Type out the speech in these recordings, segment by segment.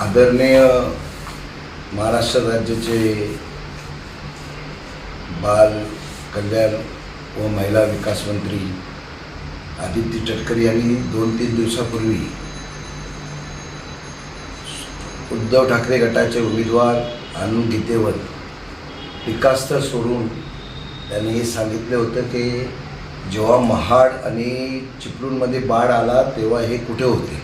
आदरणीय महाराष्ट्र राज्याचे बाल कल्याण व महिला विकास मंत्री आदित्य तटकरे यांनी दोन तीन दिवसापूर्वी उद्धव ठाकरे गटाचे उमेदवार आनंद गीतेवर टीकास्त्र सोडून त्यांनी हे सांगितलं होतं की जेव्हा महाड आणि चिपळूणमध्ये बाढ आला तेव्हा हे कुठे होते?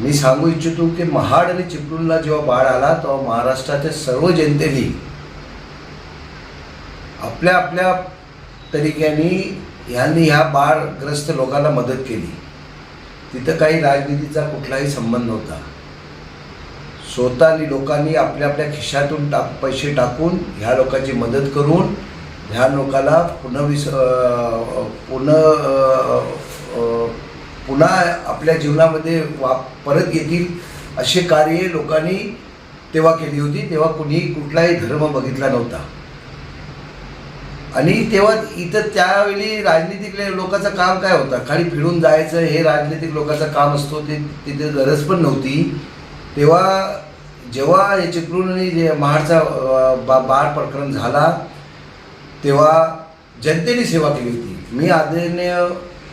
मी सांगू इच्छितो की महाड आणि चिपळूणला जेव्हा बाळ आला तेव्हा महाराष्ट्राच्या सर्व जनतेने आपल्या आपल्या तरीक्याने ह्यांनी ह्या बाळग्रस्त लोकांना मदत केली. तिथं काही राजनीतीचा कुठलाही संबंध नव्हता. स्वतःनी लोकांनी आपल्या आपल्या खिशातून टाक पैसे टाकून ह्या लोकांची मदत करून ह्या लोकाला पुनर्विस अं, पुन्हा आपल्या जीवनामध्ये वा परत येतील असे कार्य लोकांनी तेव्हा केली होती तेव्हा कुणी कुठलाही धर्म बघितला नव्हता. आणि तेव्हा इथं त्यावेळी राजनीतिक लोकांचं काम काय होतं? खाली फिरून जायचं हे राजनीतिक लोकांचं काम असतो ते तिथे गरज पण नव्हती. तेव्हा जेव्हा हे चिपळूण आणि जे महाडचा बा बाळ प्रकरण झाला तेव्हा जनतेने सेवा केली होती. मी आदरणीय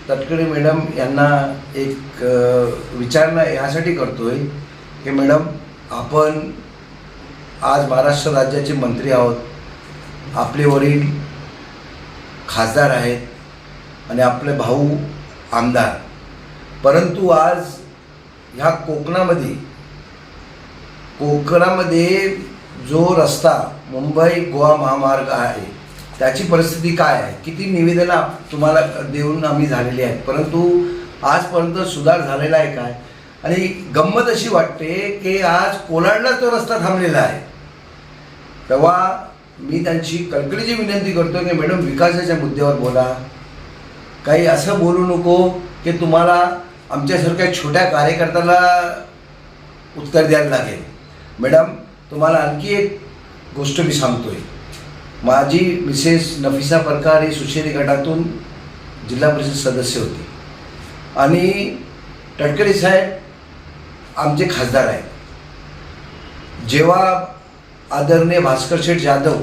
तटकरे मॅडम यांना एक विचारणा ह्यासाठी करतोय की मॅडम आपण आज महाराष्ट्र राज्याचे मंत्री आहोत. आपले वडील खासदार आहेत आणि आपले भाऊ आमदार. परंतु आज ह्या कोकणामध्ये कोकणामध्ये जो रस्ता मुंबई गोवा महामार्ग आहे त्याची परिस्थिती काय आहे? किती निवेदनं आप- तुम्हाला देऊन आम्ही झालेली आहेत? परंतु आजपर्यंत सुधार झालेला आहे काय? आणि गंमत अशी वाटते की आज कोलाडला तो रस्ता थांबलेला आहे. तेव्हा मी त्यांची कळकळीची विनंती करतो की मॅडम विकासाच्या मुद्द्यावर बोला. काही असं बोलू नको की तुम्हाला आमच्यासारख्या छोट्या कार्यकर्त्याला उत्तर द्यायला लागेल. मॅडम तुम्हाला आणखी एक गोष्ट मी सांगतोय. माझी मिसेस नफिसा परकार ही सुशेरी गटातून जिल्हा परिषद सदस्य होती. आणि तटकरे साहेब आमचे खासदार आहेत. जेव्हा आदरणीय भास्कर शेठ जाधव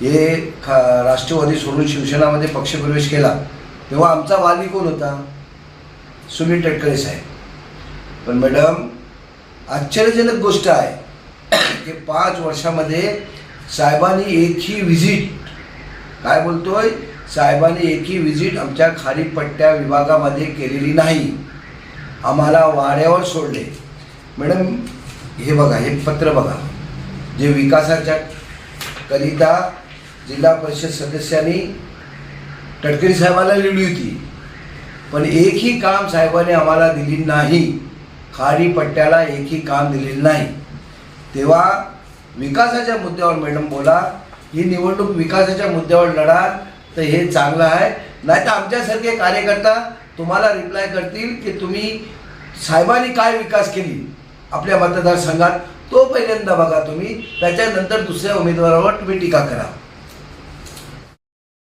हे खा राष्ट्रवादी सोडून शिवसेनामध्ये पक्षप्रवेश केला तेव्हा आमचा वाली कोण होता? सुनील टटकरे साहेब. पण मॅडम आश्चर्यजनक गोष्ट आहे की पाच वर्षामध्ये साहेबांनी एकही व्हिजिट काय बोलतोय? साहेबांनी एकही व्हिजिट आमच्या खारीपट्ट्या विभागामध्ये केलेली नाही. आम्हाला वाड्यावर सोडले. मॅडम हे बघा हे पत्र बघा. जे विकासाच्या करिता जिल्हा परिषद सदस्यांनी टडकरी साहेबाला लिहिली होती. पण एकही काम साहेबांनी आम्हाला दिली नाही. खाडी पट्ट्याला एकही काम दिलेलं नाही. तेव्हा विकासाच्या मुद्द्यावर मॅडम बोला. ही निवडणूक विकासाच्या मुद्द्यावर लढा तर हे चांगलं आहे. नाही तर आमच्यासारखे कार्यकर्ता तुम्हाला रिप्लाय करतील की तुम्ही साहेबांनी काय विकास केली आपल्या मतदारसंघात? तो पहिल्यांदा बघा तुम्ही. त्याच्यानंतर दुसऱ्या उमेदवारावर तुम्ही टीका करा.